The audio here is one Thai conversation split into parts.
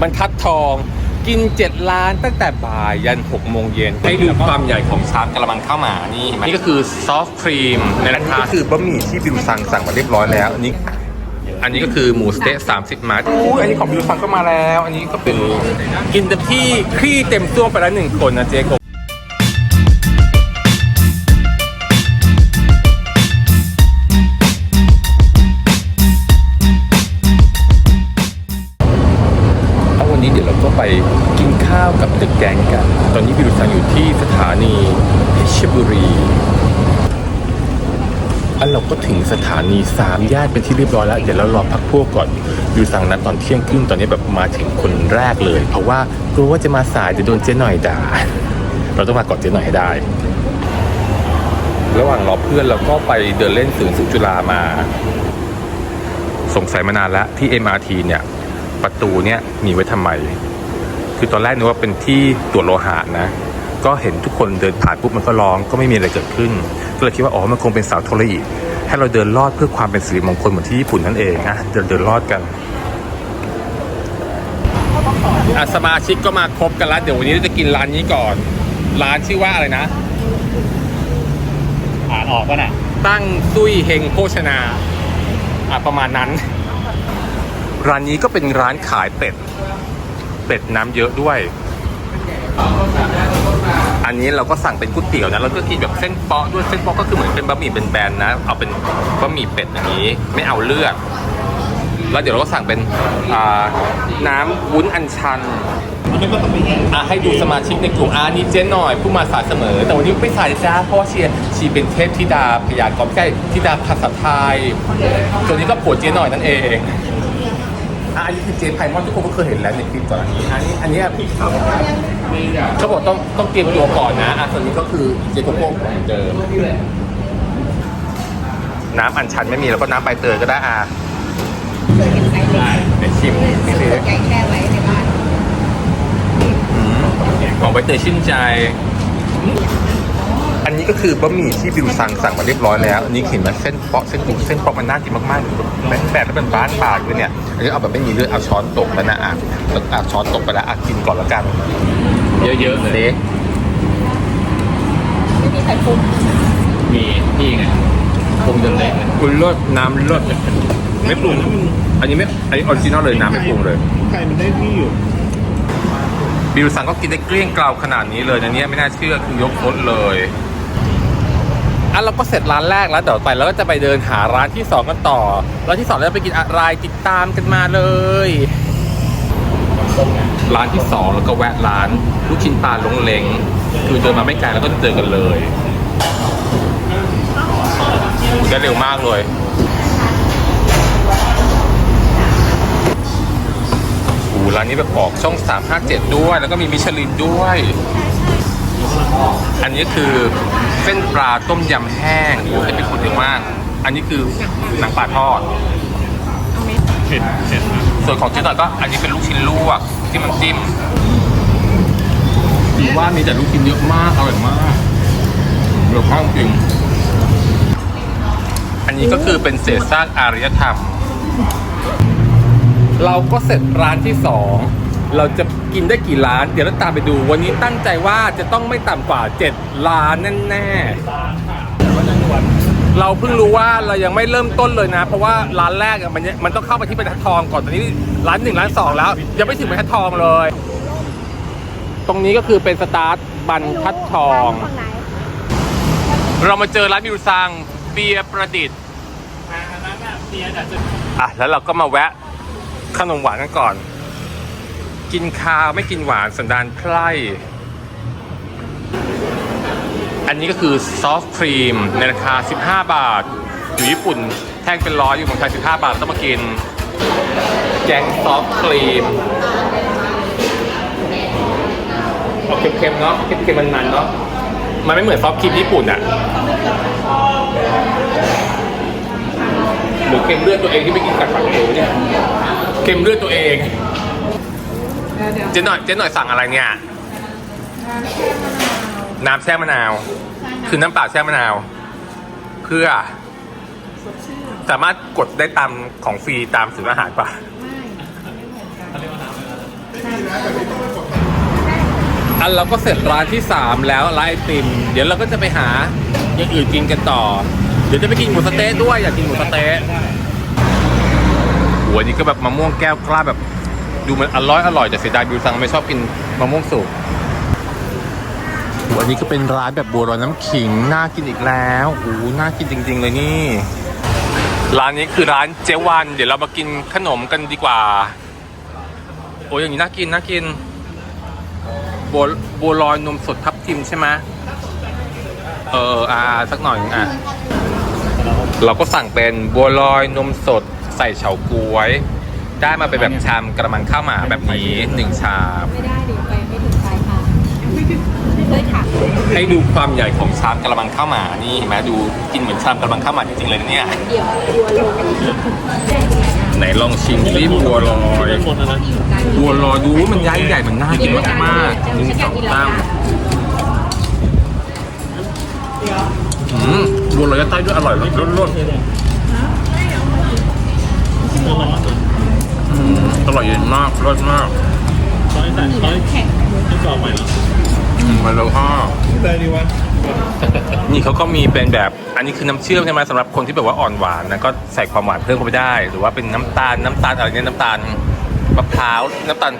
บรรทัดทอง กิน 7 ล้านตั้งแต่บ่ายยัน6โมงเย็นให้ดูความใหญ่ของชามกระมังข้าวหมานี่เห็นไหมนี่ก็คือซอฟต์ครีมในราคาคือบะหมี่ที่บิวสั่งสั่งมาเรียบร้อยแล้วอันนี้อันนี้ก็คือหมูสเต๊ะ30 มัดอู้อันนี้ของบิวซังก็มาแล้ว อันนี้ก็เป็นกินเต็มที่คลี่เต็มตัวไปแล้วหนึ่งคนนะเจ๊ก ไปกินข้าวกับเดอะแก๊งกัน ตอนนี้บิวซังอยู่ที่สถานีเพชรบุรีอันเราก็ถึงสถานีสามแยกเป็นที่เรียบร้อยแล้ว เดี๋ยวเรารอพักพวกก่อนอยู่สั่งนัดตอนเที่ยงครึ่งตอนนี้แบบมาถึงคนแรกเลย เพราะว่ากลัวว่าจะมาสายจะโดนเจ๊หน่อยด่าเราต้องมาก่อนเจ๊หน่อยให้ได้ ระหว่างรอเพื่อนเราก็ไปเดินเล่นสื่อสุจุฬามา สงสัยมานานแล้วที่ MRT เนี่ย ประตูเนี่ยมีไว้ทำไม คือตอนแรกนึกว่าเป็นที่ตรวจโลหะนะ ก็เห็นทุกคนเดินผ่านปุ๊บมันก็ร้องก็ไม่มีอะไรเกิดขึ้น ก็เลยคิดว่าอ๋อมันคงเป็นเสาโทรลีให้เราเดินลอดเพื่อความเป็นสิริมงคลเหมือนที่ญี่ปุ่นนั่นเองนะเดินเดินลอดกันอะสมาชิกก็มาครบกันแล้วเดี๋ยววันนี้เราจะกินร้านนี้ก่อน ร้านชื่อว่าอะไรนะอ่านออกป่ะน่ะตั้งซุยเฮงโภชนาอะประมาณนั้น ร้านนี้ก็เป็นร้านขายเป็ด เป็ดน้ำเยอะด้วย อันนี้เราก็สั่งเป็นก๋วยเตี๋ยวนะแล้วก็กินแบบเส้นเปาะด้วยเส้นเปาะก็คือเหมือนเป็นบะหมี่เป็นแบนนะ เอาเป็นบะหมี่เป็ดอย่างนี้ ไม่เอาเลือดแล้วเดี๋ยวเราก็สั่งเป็นน้ำวุ้นอัญชันอะให้ดูสมาชิกในกลุ่มอานี่เจ๊หน่อยผู้มาสายเสมอ แต่วันนี้ไม่สายจ้าเพราะว่าเชียร์ชีเป็นเทพธิดาพยากรณ์ใกล้ธิดาภาษาไทยตัวนี้ก็ผัวเจ๊หน่อยนั่นเอง อะอันนี้คือเจนไพมอนทุกคนก็เคยเห็นแล้วในคลิปก่อนอันนี้อันนี้อันนี้เขาบอกต้องต้องเตรียมตัวก่อนนะอะส่วนนี้ก็คือเจโกโก้เหมือนเดิมน้ำอัญชันไม่มีแล้วก็น้ำใบเตยก็ได้อะเคยเห็นไซส์เล็กเดี๋ยวชิมซื้อตัวใหญ่แช่ไว้ในบ้านของใบเตยชื่นใจอันนี้ ก็คือบะหมี่ที่บิวสั่งสั่งมาเรียบร้อยแล้วอันนี้เห็นไหมเส้นเปาะเส้นกุ้งเส้นเปาะมันน่ากินมากๆแม้แต่ถ้าเป็นบ้านปากด้วยเนี่ยอันนี้เอาแบบไม่มีเลือดเอาช้อนตกแล้วนะอะแล้วอะช้อนตกไปแล้วอะกินก่อนแล้วกัน เยอะๆเลยเล็กไม่มีใครปรุงมีนี่ไงปรุงจนเละเลยคุณเลิศน้ำเลิศไม่ปรุงอันนี้ไม่อันนี้ออริจินอลเลยน้ำไม่ปรุงเลยไข่มันได้ที่อยู่บิวสั่งก็กินได้เกลี้ยงเกลาขนาดนี้เลยนะเนี่ยไม่น่าเชื่อคือยกทดเลย อะเราก็เสร็จร้านแรกแล้วเดี๋ยวไปแล้วก็จะไปเดินหาร้านที่สองกันต่อร้านที่สองเราจะไปกินอะไรติดตามกันมาเลยร้านที่สองแล้วก็แวะร้านลูกชิ้นปลาลงเลงคือเดินมาไม่ไกลแล้วก็เจอกันเลยได้เร็วมากเลยอ้โหร้านนี้แบบออกช่อง 357 ด้วย แล้วก็มีมิชลินด้วย อันนี้คือ เส้นปลาต้มยำแห้งโอ้โหให้เป็นคนเยอะมาก อันนี้คือหนังปลาทอด เผ็ดเผ็ดนะส่วนของเจ๊หน่อยก็อันนี้เป็นลูกชิ้นลวกที่มันจิ้มดีว่ามีแต่ลูกชิ้นเยอะมากอร่อยมากเยอะมากจริง อันนี้ก็คือเป็นเศษซากอารยธรรม เราก็เสร็จร้านที่สอง เราจะ กินได้กี่ร้าน เดี๋ยวเราตามไปดู วันนี้ตั้งใจว่าจะต้องไม่ต่ำกว่า7ร้านแน่ๆเราเพิ่งรู้ว่าเรายังไม่เริ่มต้นเลยนะ เพราะว่าร้านแรกมันมันต้องเข้าไปที่บรรทัดทองก่อนตอนนี้ร้านหนึ่งร้านสองแล้ว ยังไม่ถึงบรรทัดทองเลย ตรงนี้ก็คือเป็นสตาร์ทบรรทัดทอง เรามาเจอร้านบิวซังเบียประดิษฐ์อันนั้นน่ะเบียร์แต่จะอะแล้วเราก็มาแวะขนมหวานกันก่อน กินคาวไม่กินหวานสันดานไพร่อันนี้ก็คือซอฟต์ครีมในราคา 15 บาท อยู่ญี่ปุ่นแท่งเป็นร้อยอยู่เมืองไทย15 บาทต้องมากิน แกงซอฟต์ครีมออกเค็มๆเนาะเค็มๆมันๆเนาะมันไม่เหมือนซอฟต์ครีมญี่ปุ่นอะหรือเค็มเลือดตัวเองที่ไม่กินกัดฝังเอวเนี่ยเค็มเลือดตัวเอง เจ๊หน่อยเจ๊หน่อยสั่งอะไรเนี่ย น้ำแช่มะนาว คือน้ำเปล่าแช่มะนาว เพื่อ สามารถกดได้ตามของฟรีตามศูนย์อาหารป่ะเขาเรียกว่าน้ำอะไรนะอันเราก็เสร็จร้านที่ 3 แล้วร้านไอติม เดี๋ยวเราก็จะไปหาอย่างอื่นกินกันต่อ เดี๋ยวจะไปกินหมูสะเต๊ะด้วยอยากกินหมูสะเต๊ะหัวนี้ก็แบบมะม่วงแก้วกล้าแบบ ดูมันอร่อยอร่อยแต่เสียดายบิวซังไม่ชอบกินมะม่วงสุกหัวนี้ก็เป็นร้านแบบบัวลอยน้ำขิง น่ากินอีกแล้วโอ้โหน่ากินจริง ๆ เลยนี่ ร้านนี้คือร้านเจวัน เดี๋ยวเรามากินขนมกันดีกว่า โอ้ยอย่างนี้น่ากินน่ากินบัวบัวลอยนมสดทับทิมใช่ไหมเอออ่าสักหน่อยอะเราก็สั่งเป็นบัวลอยนมสดใส่เฉาก๊วย ได้มาเป็นแบบชามกระมังข้าวหมาแบบนี้หนึ่งชามไม่ได้ดิไปไม่ถึงปลายทางเคยถามให้ดูความใหญ่ของชามกระมังข้าวหมานี่เห็นไหมดูกินเหมือนชามกระมังข้าวหมาจริงๆเลยนะเนี่ยเดี๋ยวกลัวลงไหนลองชิมสิบัวลอยบัวลอยดูมันย้ายใหญ่มันน่ากินมากๆหนึ่งสองสามอืมบัวลอยยัดไส้ด้วยอร่อยแบบล้นๆ อืมอร่อยเย็นมากรสมากแข็งอืมมันแล้วก็ได้ดีวะนี่เขาก็มีเป็นแบบอันนี้คือน้ำเชื่อมใช่ไหมสำหรับคนที่แบบว่าอ่อนหวานนะก็ใส่ความหวานเพิ่มเข้าไปได้ หรือว่าเป็นน้ำตาลน้ำตาลอะไรเนี่ยน้ำตาลมะพร้าวน้ำตาล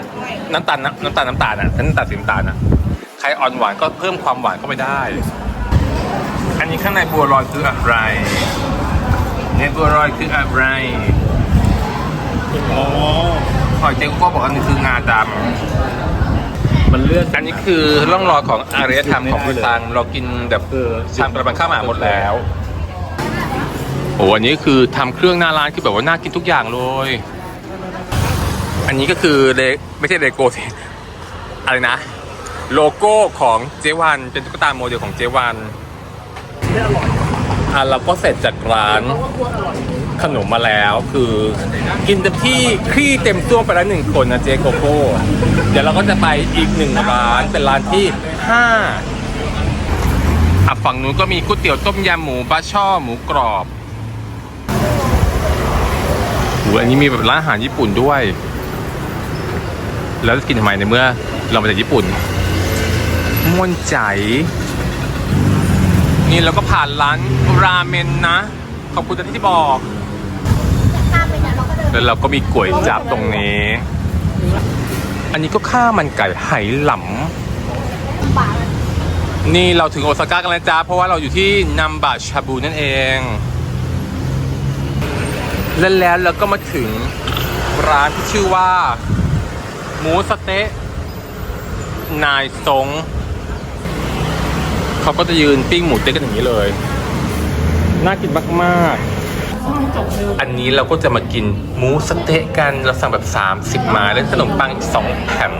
น้ำตาลน้ำน้ำตาลน้ำตาลอะถ้าน้ำตาลสีน้ำตาลอะใครอ่อนหวานก็เพิ่มความหวานเข้าไปได้ อันนี้ข้างในบัวลอยคืออะไรในบัวลอยคืออะไร อ๋อหอยเจ๊ก็บอกอันนี้คืองาดำมันเลื่อนอันนี้คือร่องรอยของอารยธรรมของพุทธังเรากินแบบเออชามกระบังข้าวหมาหมดแล้วโอ้อันนี้คือทำเครื่องหน้าร้านคือแบบว่าน่ากินทุกอย่างเลย อันนี้ก็คือเลไม่ใช่เลโก้สิอะไรนะ โลโก้ของเจวันเป็นตุ๊กตาโมเดลของเจวันอะเราก็เสร็จจากร้าน ขนมมาแล้วคือกินเต็มที่คลี่เต็มซ่วไปแล้วหนึ่งคนนะเจโกโก้ เดี๋ยวเราก็จะไปอีกหนึ่งร้านเป็นร้านที่ห้าอะฝั่งนู้นก็มีก๋วยเตี๋ยวต้มยำหมูบะช่อหมูกรอบหูอันนี้มีแบบร้านอาหารญี่ปุ่นด้วย แล้วจะกินทำไมในเมื่อเรามาจากญี่ปุ่นม่วนใจ นี่เราก็ผ่านร้านราเมนนะ ขอบคุณที่บอก แล้วเราก็มีก๋วยจับตรงนี้ อันนี้ก็ข้าวมันไก่ไหหลป่าำนี่เราถึงโอซาก้ากันแล้วจ้าเพราะว่าเราอยู่ที่นัมบะชาบูนั่นเอง และแล้วเราก็มาถึงร้านที่ชื่อว่า หมูสเต๊ะนายทรงเขาก็จะยืนปิ้งหมูเต๊ะกันอย่างนี้เลย น่ากินมากๆ อันนี้เราก็จะมากินหมูสะเต๊ะกันเราสั่งแบบ 30 ไม้และขนมปังอีก2แผ่น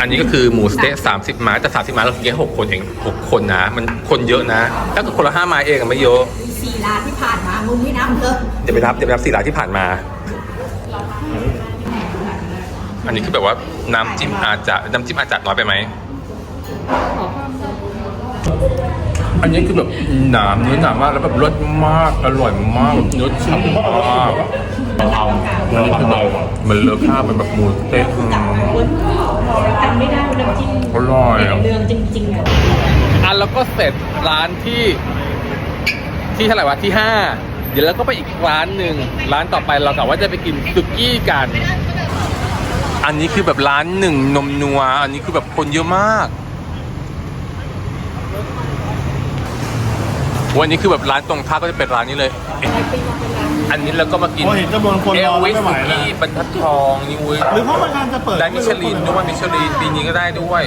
อันนี้ก็คือหมูสะเต๊ะ30 ไม้แต่ 30 ไม้เรากินแค่6คนเอง 6 คนนะ มันคนเยอะนะ ถ้าเกิดคนละ5ไม้เองอะไม่เยอะสี่ร้านที่ผ่านมามึงไม่นับเลยเดี๋ยวไปนับเดี๋ยวไปนับสี่ร้านที่ผ่านมา อันนี้คือแบบว่าน้ำจิ้มอาจจะน้ำจิ้มอาจจะน้อยไปไหม อันนี้คือแบบหนามเนื้อหนามมากแล้วแบบรสมากอร่อยมากเนื้อฉ่ำมากเอาอันนี้คือแบบมันเลอะข้าวเป็นแบบหมูเต๊ะอืมจำไม่ได้น้ำจิ้มอร่อยเรื่องจริงๆอะอันแล้วก็เสร็จร้านที่ที่เท่าไหร่วะที่ห้าเดี๋ยวเราก็ไปอีกร้านหนึ่งร้านต่อไปเรากะว่าจะไปกินสุกี้กัน อันนี้คือแบบร้านหนึ่งนมนัว อันนี้คือแบบคนเยอะมาก วันนี้คือแบบร้านตรงท่าก็จะเป็นร้านนี้เลย อันนี้เราก็มากินโอ้ยเห็นจำนวนคนเอรลอวิไม่สไหวสุแล้ว กี้บรรทัดทองนี่เว้ยหรือเพราะมันงานจะเปิดได้มิชลินด้วยมิชลินปีนี้ก็ได้ด้วย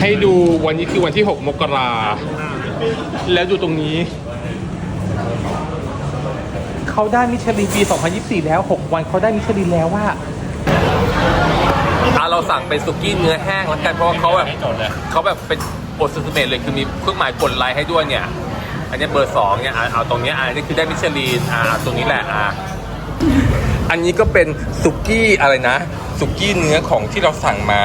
ให้ดูวันนี้คือวันที่ 6 มกรา แล้วดูตรงนี้ เขาได้มิชลินปี 2024 แล้ว 6 วันเขาได้มิชลินแล้วว่า อะเราสั่งเป็นสุกี้เนื้อแห้งแล้วกันเพราะว่าเขาแบบเขาแบบเป็น โอสุสเมะเลยคือมีเครื่องหมายกดไลค์ให้ด้วยเนี่ย อันนี้เบอร์สองเนี่ยอะเอาตรงเนี้ยอะอันนี้คือได้มิชลินอะเอาตรงนี้แหละอะอันนี้ก็เป็นสุกี้อะไรนะสุกี้เนื้อของที่เราสั่งมา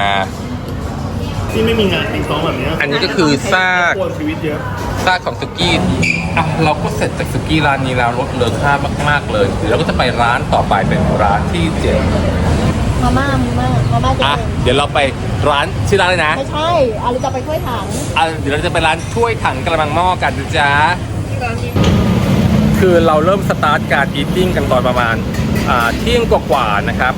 ที่ไม่มีงานติ๊งต้องแบบเนี้ยอันนี้ก็คือซากโคนชีวิตเยอะซากของสุกี้อะเราก็เสร็จจากสุกี้ร้านนี้แล้วรสเลอค่ามาก ๆ เลยเดี๋ยวเราก็จะไปร้านต่อไปเป็นร้านที่เจ็ด มาม่ามาม่ามาม่าเจ๊อะเดี๋ยวเราไปร้านชื่อร้านเลยนะไม่ใช่อะไรจะไปกล้วยถังอะเดี๋ยวเราจะไปร้านช่วยถังกระมังหม้อกันนะจ๊ะคือเราเริ่มสตาร์ทการอีทติ้งกันตอนประมาณอ่าเที่ยงกว่าๆนะครับ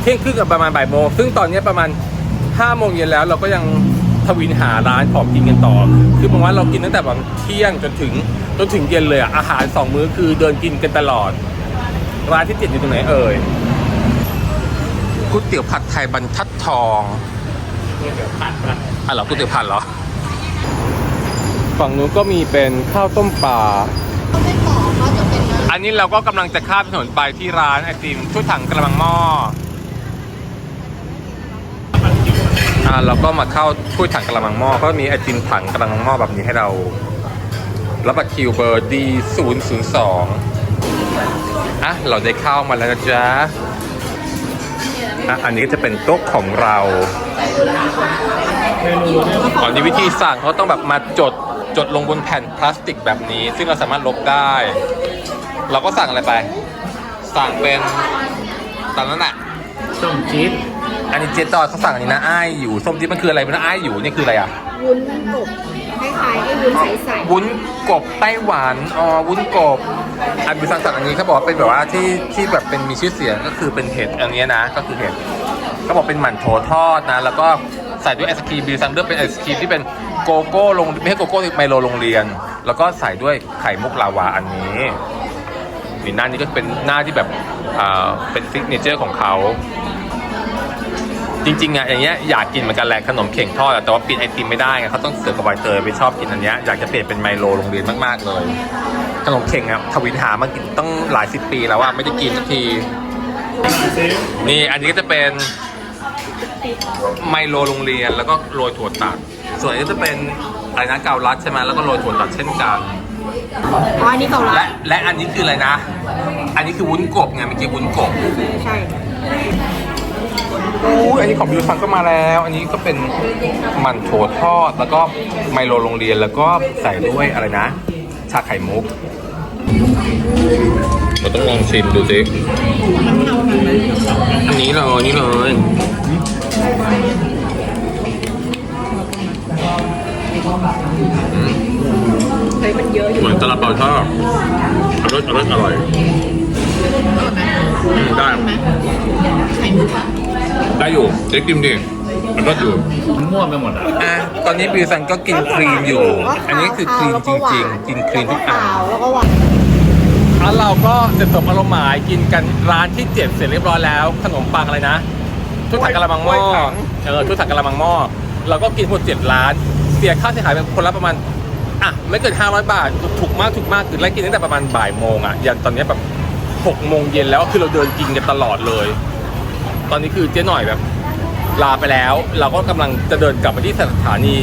เที่ยงครึ่งกับประมาณบ่ายโมงซึ่งตอนนี้ประมาณ5โมงเย็นแล้วเราก็ยังทวินหาร้านของกินกันต่อ คือประมาณเรากินตั้งแต่แบบเที่ยงจนถึงจนถึงเย็นเลยอะอาหารสองมื้อคือเดินกินกันตลอด ร้านที่ติดอยู่ตรงไหนเอ่ย ก๋วยเตี๋ยวผัดไทยบรรทัดทองก๋วยเตี๋ยวผัดอะเหรอก๋วยเตี๋ยวผัดเหรอ ฝั่งนู้นก็มีเป็นข้าวต้มปลาเขาไม่ต่อเขาจะเป็นนะอันนี้เราก็กำลังจะข้ามถนนไปที่ร้านไอติมชุดถังกระมังหม้ออ่าเราก็มาเข้าถ้วยถังกระมังหม้อก็มีไอติมถังกระมังหม้อแบบนี้ให้เรารับบัตรคิวเบอร์ดี0 0 2อะเราได้เข้ามาแล้วนะจ๊ะ อะอันนี้ก็จะเป็นโต๊ะของเราตอนนี้วิธีสั่งเขาต้องแบบมาจดจดลงบนแผ่นพลาสติกแบบนี้ ซึ่งเราสามารถลบได้ เราก็สั่งอะไรไป สั่งเป็นตามนั้นแหละส้มจี๊ดอันนี้เจตอนเขาสั่งอันนี้นะอ้ายอยู่ส้มที่มันคืออะไรมันอ้ายอยู่นี่คืออะไรอะวุ้นกบคล้ายๆไอ้วุ้นใสวุ้นกบไต้หวันอ๋อวุ้นกบ อันบิซังสั่งอันนี้เขาบอกว่าเป็นแบบว่าที่ที่แบบเป็นมีชื่อเสียงก็คือเป็นเห็ดอันนี้นะ ก็คือเห็ดเขาบอกเป็นหมั่นโถทอดนะ แล้วก็ใส่ด้วยไอศครีมบิซังเลือกเป็นไอศครีมที่เป็นโกโก้ลงไม่ใช่โกโก้ไมโลโรงเรียน แล้วก็ใส่ด้วยไข่มุกลาวาอันนี้นี่หน้านี้ก็เป็นหน้าที่แบบอ่าเป็นซิกเนเจอร์ของเขาจริงๆอะอย่างเงี้ยอยากกินเหมือนกันแหละขนมเข่งทอดแต่ว่าปิดไอติมไม่ได้ไงเขาต้องเสิร์ฟกับใบเตยไปชอบกินอันเนี้ยอยากจะเปลี่ยนเป็นไมโลโรงเรียนมากๆเลย ขนมเข่งอะทวินหามากินต้องหลายสิบปีแล้วว่าไม่ได้กินสักที นี่อันนี้ก็จะเป็นไมโลโรงเรียนแล้วก็โรยถั่วตัด ส่วนอันนี้จะเป็นอะไรนะเกาลัดใช่ไหมแล้วก็โรยถั่วตัดเช่นกันๆอ๋ออันนี้เกาลัและดและอันนี้คืออะไรนะ อันนี้คือวุ้นกบไงเมื่อกี้วุ้นกบใช่ อู้อันนี้ของบิวซังก็มาแล้ว อันนี้ก็เป็นหมันโถทอดแล้วก็ไมโลโรงเรียนแล้วก็ใส่ด้วยอะไรนะ ชาไข่มุก เราต้องลองชิมดูสิอันนี้เลยนี่เลยเฮ้ยมันเยอะอยู่เหมือนตลาดเปาทอดอร่อยอร่อยอร่อยอืมได้ไข่มุกอะได้อยู่เจ๊กิมดิ มันก็อยู่มันมั่วไปหมดอะอะตอนนี้บิวซันก็กินครีมอยู่ อันนี้คือครีมจริงๆ กินครีมทุกอันขาวแล้วก็หวานแล้วเราก็เสร็จสมอารมณ์หมายกินกันร้านที่เจ็ดเสร็จเรียบร้อยแล้วขนมปังอะไรนะทุกถังกะละมังหม้อเออทุกถังกะละมังหม้อเราก็กินหมดเจ็ดร้าน เสียค่าเสียหายเป็นคนละประมาณอะไม่เกินห้าร้อยบาทถูกมากถูกมากคือไล่กินตั้งแต่ประมาณบ่ายโมงอะยันตอนนี้แบบหกโมงเย็นแล้วคือเราเดินกินกันตลอดเลย ตอนนี้คือเจ๊หน่อยแบบ ลาไปแล้ว เราก็กำลังจะเดินกลับไปที่สถานี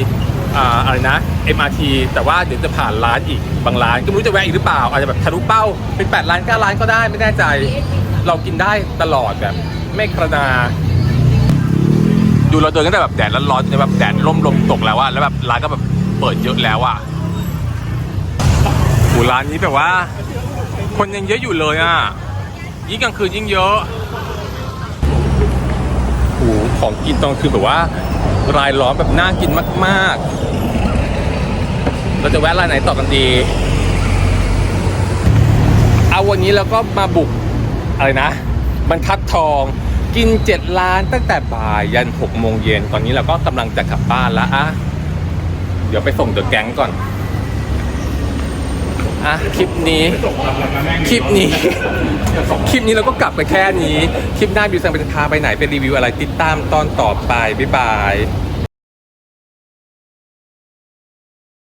อ่าอะไรนะ MRT แต่ว่าเดี๋ยวจะผ่านร้านอีกบางร้าน ก็ไม่รู้จะแวะอีกหรือเปล่า อาจจะแบบทะลุเป้าเป็น8ร้าน9ร้านก็ได้ไม่แน่ใจ เรากินได้ตลอดแบบไม่กระนาดูเราเดินตั้งแต่แบบแดดร้อนๆจนแบบแดดร่มลมตกแล้วอะแล้วแบบร้านก็แบบเปิดเยอะแล้วอะโหร้านนี้แบบว่า คนยังเยอะอยู่เลยอะยิ่งกลางคืนยิ่งเยอะ ของกินตอนคือแบบว่า รายล้อมแบบน่ากินมากๆ เราจะแวะร้านไหนต่อกันดีเอาวันนี้เราก็มาบุกอะไรนะบรรทัดทองกินเจ็ดร้านตั้งแต่บ่ายยันหกโมงเย็นตอนนี้เราก็กำลังจะกลับบ้านแล้วอะเดี๋ยวไปส่งเดอะแก๊งก่อน อะคลิปนี้ คลิปนี้ คลิปนี้เราก็กลับไปแค่นี้ คลิปหน้าบิวซังเป็นพาไปไหนไปรีวิวอะไรติดตามตอนต่อไป บ๊ายบาย